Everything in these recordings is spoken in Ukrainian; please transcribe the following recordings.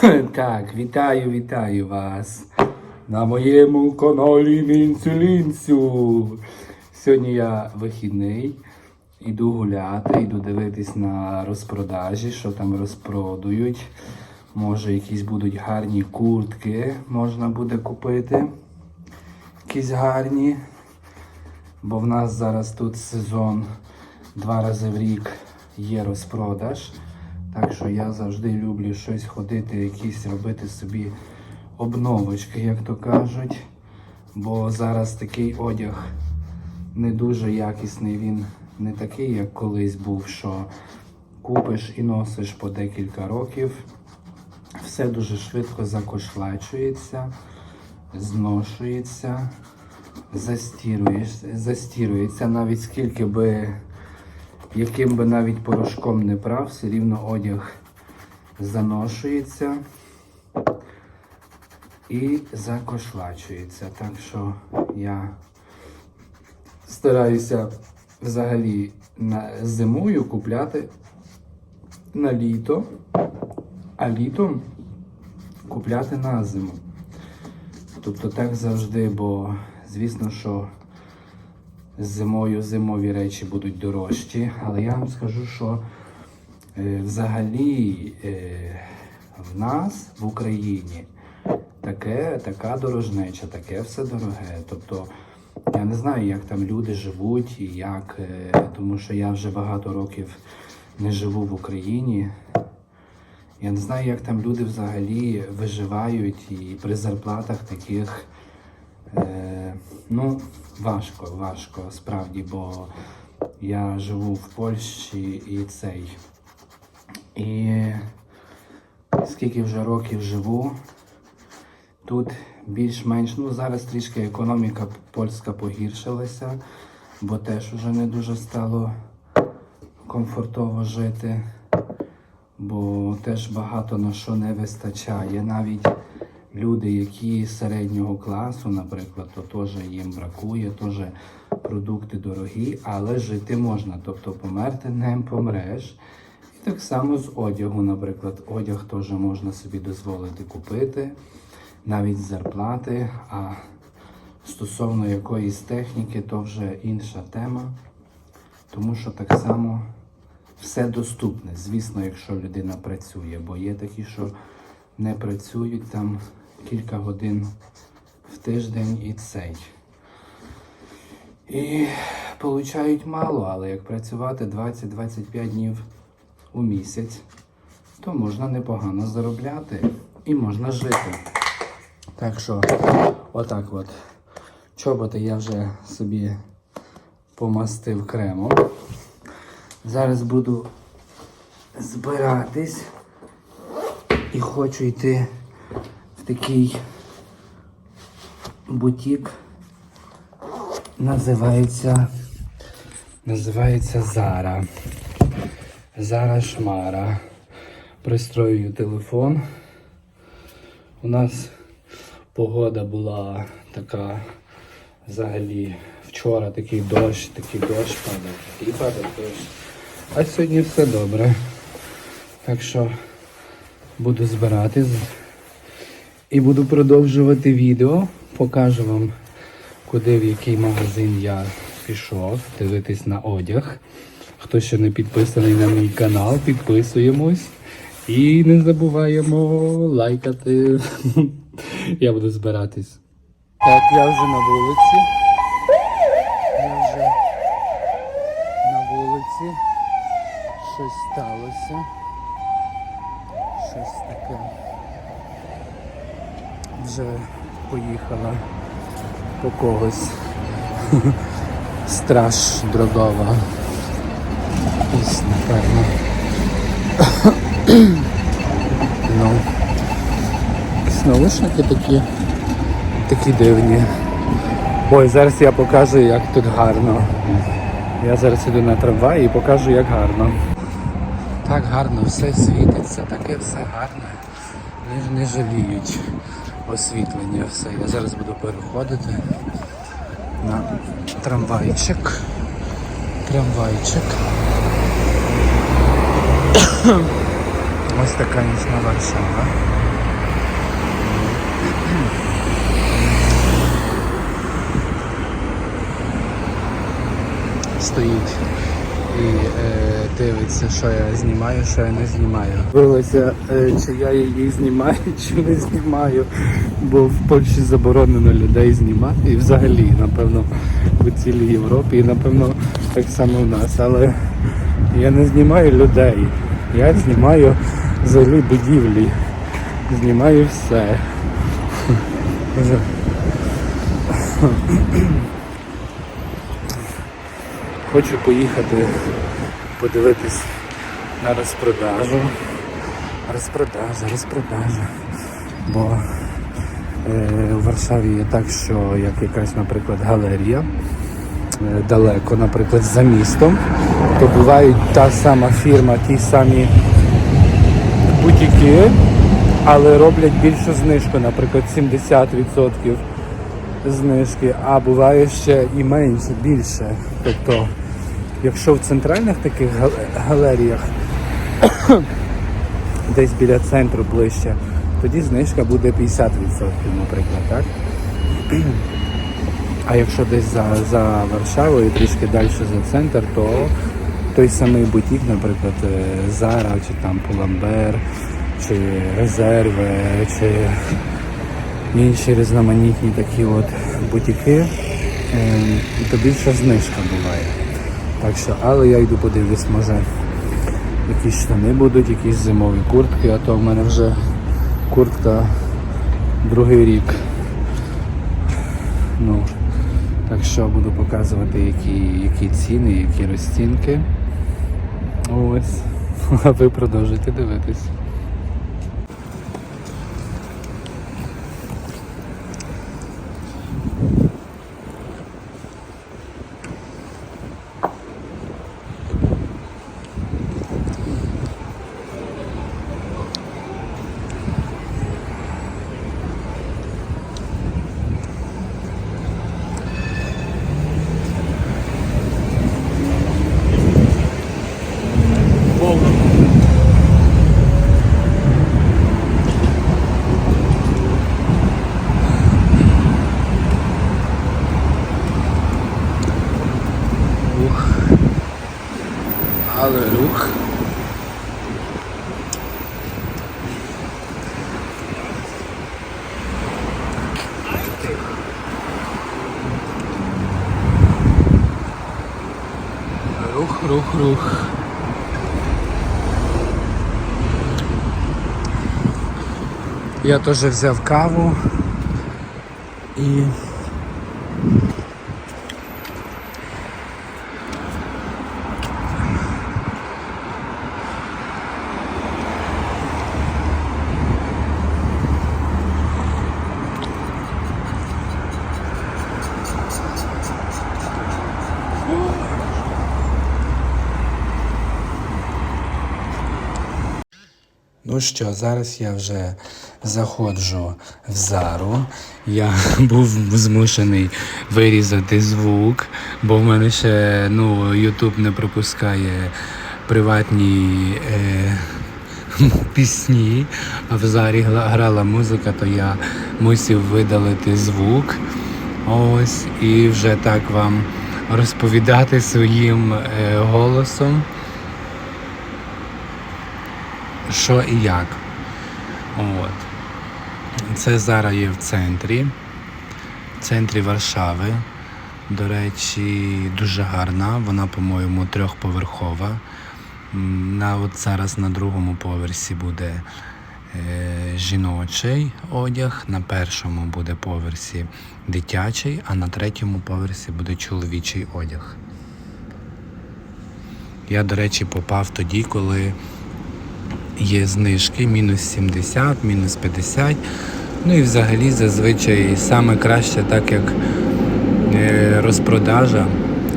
Так, вітаю, вітаю вас на моєму каналі Мінцю-Лінцю. Сьогодні я вихідний, іду гуляти, іду дивитись на розпродажі, що там розпродують. Може, якісь будуть гарні куртки можна буде купити. Якісь гарні. Бо в нас зараз тут сезон два рази в рік є розпродаж. Так що я завжди люблю щось ходити, якісь робити собі обновочки, як то кажуть. Бо зараз такий одяг не дуже якісний, він не такий, як колись був, що купиш і носиш по декілька років. Все дуже швидко закошлачується, зношується, застірується. Навіть скільки би яким би навіть порошком не прав, все рівно одяг заношується і закошлачується. Так що я стараюся взагалі на зимою купляти на літо, а літом купляти на зиму. Тобто так завжди, бо звісно, що зимою зимові речі будуть дорожчі, але я вам скажу, що е, взагалі е, в нас в Україні таке, така дорожнеча, таке все дороге. Тобто я не знаю, як там люди живуть і як, е, тому що я вже багато років не живу в Україні. Я не знаю, як там люди взагалі виживають і при зарплатах таких. Е, ну, важко, важко справді, бо я живу в Польщі і цей. І скільки вже років живу, тут більш-менш, ну зараз трішки економіка польська погіршилася, бо теж вже не дуже стало комфортово жити, бо теж багато на що не вистачає. Навіть люди, які середнього класу, наприклад, то теж їм бракує, теж продукти дорогі, але жити можна. Тобто померти не помреш. І так само з одягу, наприклад, одяг теж можна собі дозволити купити, навіть зарплати. А стосовно якоїсь техніки, то вже інша тема. Тому що так само все доступне, звісно, якщо людина працює, бо є такі, що не працюють там кілька годин в тиждень і цей. І получають мало, але як працювати 20-25 днів у місяць, то можна непогано заробляти і можна жити. Так що, отак от. Чоботи я вже собі помастив кремом. Зараз буду збиратись і хочу йти такий бутік. Називається називається Зара. Зара Шмара. Пристроюю телефон. У нас погода була така взагалі вчора такий дощ, такий дощ падав, і падав дощ. А сьогодні все добре. Так що буду збирати і буду продовжувати відео. Покажу вам, куди в який магазин я пішов, дивитись на одяг. Хто ще не підписаний на мій канал, підписуємось. І не забуваємо лайкати. Я буду збиратись. Так, я вже на вулиці. Я вже на вулиці. Щось сталося. Щось таке. Вже поїхала по когось. Страж дрогова. Ось, напевно. ну. Наушники такі. Такі дивні. Ой, зараз я покажу, як тут гарно. Я зараз іду на трамвай і покажу, як гарно. Так гарно все світиться, таке все гарне. Не, не жаліють освітлення все. Я зараз буду переходити на трамвайчик. Трамвайчик. Ось така нічна Варшава. Стоїть і е, дивиться, що я знімаю, що я не знімаю. Вилися чи я її знімаю, чи не знімаю, бо в Польщі заборонено людей знімати і взагалі, напевно, у цілій Європі, і напевно так само в нас. Але я не знімаю людей. Я знімаю взагалі будівлі. Знімаю все. Хочу поїхати подивитись на розпродажу. Розпродажа, розпродажа. Бо е, у Варшаві є так, що як якась, наприклад, галерія е, далеко, наприклад, за містом, то бувають та сама фірма, ті самі бутіки, але роблять більшу знижку, наприклад, 70% знижки, а буває ще і менше, більше. Тобто, якщо в центральних таких галеріях десь біля центру ближче, тоді знижка буде 50%, наприклад, так? А якщо десь за, за Варшавою, трішки далі за центр, то той самий бутік, наприклад, е, Зара, чи там Pull&Bear, чи резерви, чи інші різноманітні такі от бутіки, е, то більша знижка буває. Так що, але я йду подивлюсь, може якісь штани будуть, якісь зимові куртки, а то в мене вже куртка другий рік. Ну, так що буду показувати, які, які ціни, які розцінки. Ось. А ви продовжуйте дивитись. Я теж взяв каву і Ну що, зараз я вже заходжу в зару. Я був змушений вирізати звук, бо в мене ще ну, YouTube не пропускає приватні е, пісні, а в зарі грала музика, то я мусив видалити звук. Ось, і вже так вам розповідати своїм е, голосом що і як. От. Це зараз є в центрі, в центрі Варшави. До речі, дуже гарна. Вона, по-моєму, трьохповерхова. На, от зараз на другому поверсі буде е, жіночий одяг, на першому буде поверсі дитячий, а на третьому поверсі буде чоловічий одяг. Я, до речі, попав тоді, коли є знижки мінус 70, мінус 50. Ну і взагалі зазвичай саме краще, так як е, розпродажа,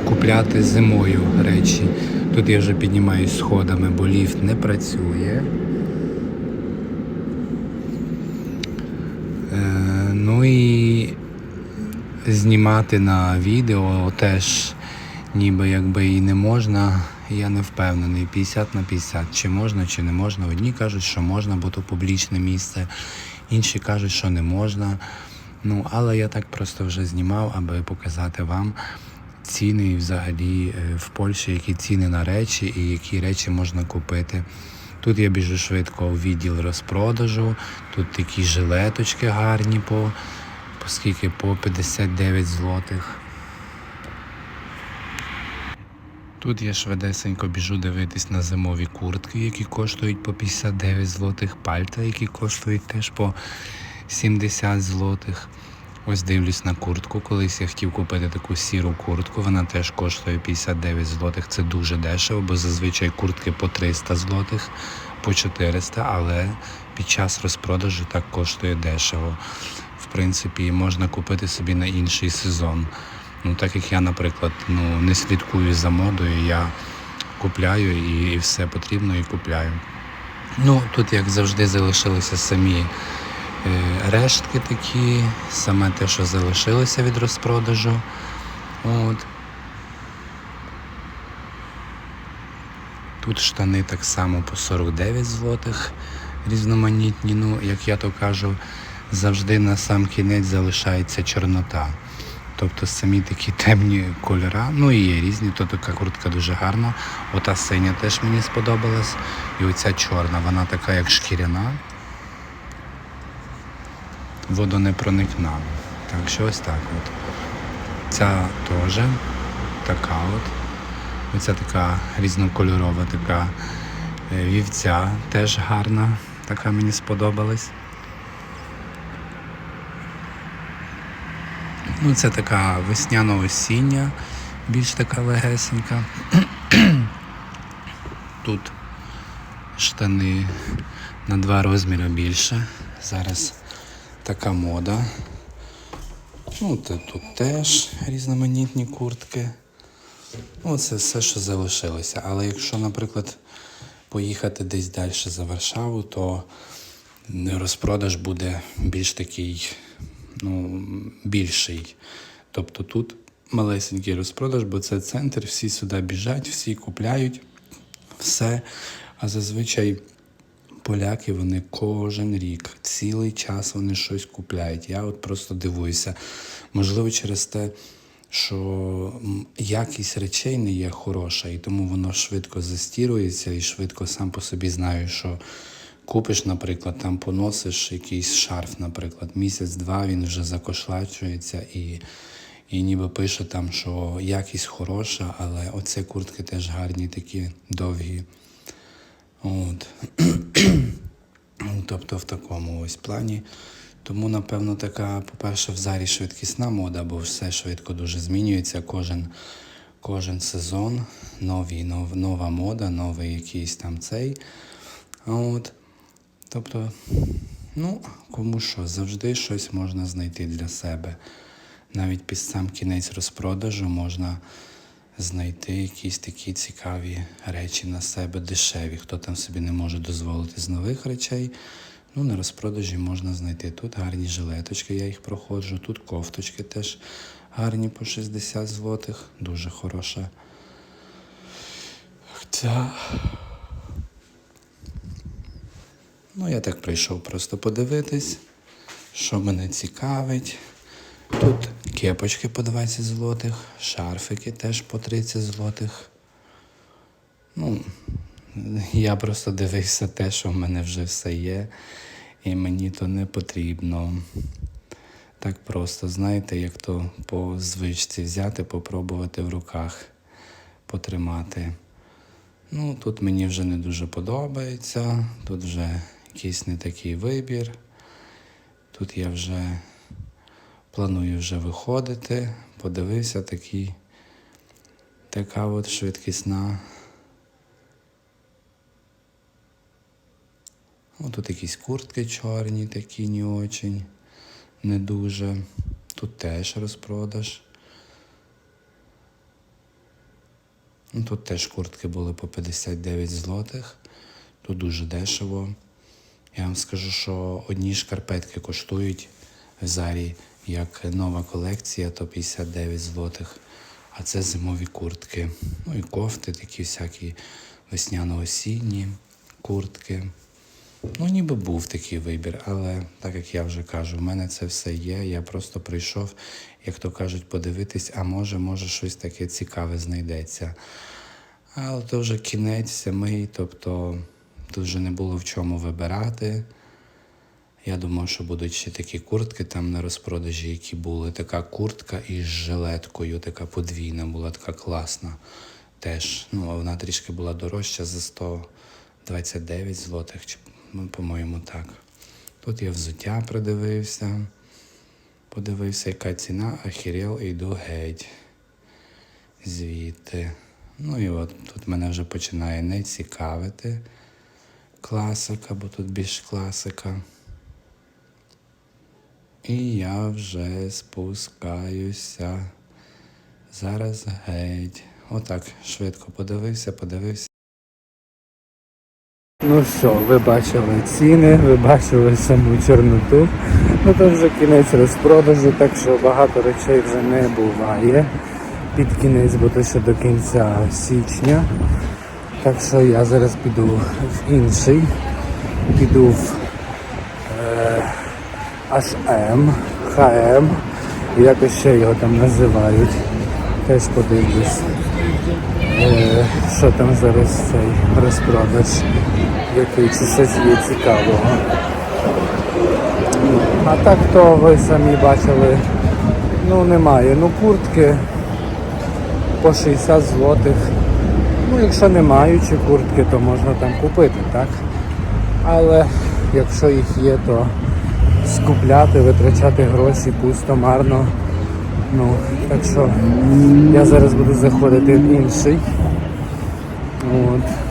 купляти зимою речі. Тут я вже піднімаюсь сходами, бо ліфт не працює. Е, ну і знімати на відео теж ніби якби і не можна. Я не впевнений. 50 на 50. Чи можна, чи не можна. Одні кажуть, що можна, бо то публічне місце, інші кажуть, що не можна. Ну, але я так просто вже знімав, аби показати вам, ціни і взагалі е, в Польщі, які ціни на речі і які речі можна купити. Тут я біжу швидко у відділ розпродажу. Тут такі жилеточки гарні по, по скільки? По 59 злотих. Тут я швидесенько біжу дивитись на зимові куртки, які коштують по 59 злотих, пальта, які коштують теж по 70 злотих. Ось дивлюсь на куртку. Колись я хотів купити таку сіру куртку, вона теж коштує 59 злотих. Це дуже дешево, бо зазвичай куртки по 300 злотих, по 400, але під час розпродажу так коштує дешево. В принципі, можна купити собі на інший сезон. Ну, так як я, наприклад, ну, не слідкую за модою, я купляю і, і все потрібно і купляю. Ну, тут, як завжди, залишилися самі е, рештки такі, саме те, що залишилося від розпродажу. От. Тут штани так само по 49 злотих різноманітні. Ну, як я то кажу, завжди на сам кінець залишається чорнота. Тобто самі такі темні кольора, ну і є різні, то така куртка дуже гарна. Ота синя теж мені сподобалась. І оця чорна, вона така як шкіряна. Водонепроникна. Так що ось так от. Ця теж така от. Оця така різнокольорова така е, вівця теж гарна, така мені сподобалась. Ну, це така весняно-осіння, більш така легесенька. Тут штани на два розміри більше. Зараз така мода. Ну, тут теж різноманітні куртки. Ну, це все, що залишилося. Але якщо, наприклад, поїхати десь далі за Варшаву, то розпродаж буде більш такий, ну, більший. Тобто тут малесенький розпродаж, бо це центр, всі сюди біжать, всі купляють все. А зазвичай поляки вони кожен рік, цілий час вони щось купляють. Я от просто дивуюся. Можливо, через те, що якість речей не є хороша, і тому воно швидко застірується і швидко сам по собі знаю, що купиш, наприклад, там поносиш якийсь шарф, наприклад, місяць-два він вже закошлачується і. І ніби пише там, що якість хороша, але оці куртки теж гарні, такі довгі. От. тобто в такому ось плані. Тому, напевно, така, по-перше, в зарі швидкісна мода, бо все швидко дуже змінюється. Кожен, кожен сезон, нові, нов, нова мода, новий якийсь там цей. От. Тобто, ну, кому що, завжди щось можна знайти для себе. Навіть під сам кінець розпродажу можна знайти якісь такі цікаві речі на себе дешеві. Хто там собі не може дозволити з нових речей. Ну, на розпродажі можна знайти. Тут гарні жилеточки, я їх проходжу. Тут кофточки теж гарні по 60 злотих. Дуже хороша. Хоча... Ну, я так прийшов просто подивитись, що мене цікавить. Тут кепочки по 20 злотих, шарфики теж по 30 злотих. Ну, я просто дивився те, що в мене вже все є, і мені то не потрібно. Так просто, знаєте, як то по звичці взяти, попробувати в руках потримати. Ну, тут мені вже не дуже подобається, тут вже якийсь не такий вибір. Тут я вже планую вже виходити. Подивився такий, така от швидкісна. О, тут якісь куртки чорні, такі не очень, не дуже. Тут теж розпродаж. Ну, Тут теж куртки були по 59 злотих. Тут дуже дешево. Я вам скажу, що одні шкарпетки коштують в зарі як нова колекція, то 59 злотих. А це зимові куртки. Ну і кофти такі всякі весняно-осінні куртки. Ну, ніби був такий вибір, але так як я вже кажу, в мене це все є. Я просто прийшов, як то кажуть, подивитись, а може, може, щось таке цікаве знайдеться. Але то вже кінець сьомий, тобто тут вже не було в чому вибирати. Я думав, що будуть ще такі куртки там на розпродажі, які були. Така куртка із жилеткою, така подвійна, була така класна. Теж, ну, вона трішки була дорожча за 129 злотих, чи, ну, по-моєму, так. Тут я взуття придивився, подивився, яка ціна, ахірел, йду геть. Звідти. Ну і от тут мене вже починає не цікавити класика, бо тут більш класика. І я вже спускаюся. Зараз геть. Отак швидко подивився, подивився. Ну що, ви бачили ціни, ви бачили саму чорноту. Ну то вже кінець розпродажу, так що багато речей вже не буває. Під кінець, то ще до кінця січня. Так що я зараз піду в інший. Піду в е, HM, HM, якось ще його там називають. Теж подивлюсь. Е, що там зараз цей розпродаж, який чи щось є цікавого. А так то ви самі бачили, ну немає. Ну куртки по 60 злотих. Ну, якщо не маючи куртки, то можна там купити, так? Але якщо їх є, то скупляти, витрачати гроші пусто, марно. Ну, так що я зараз буду заходити в інший. От.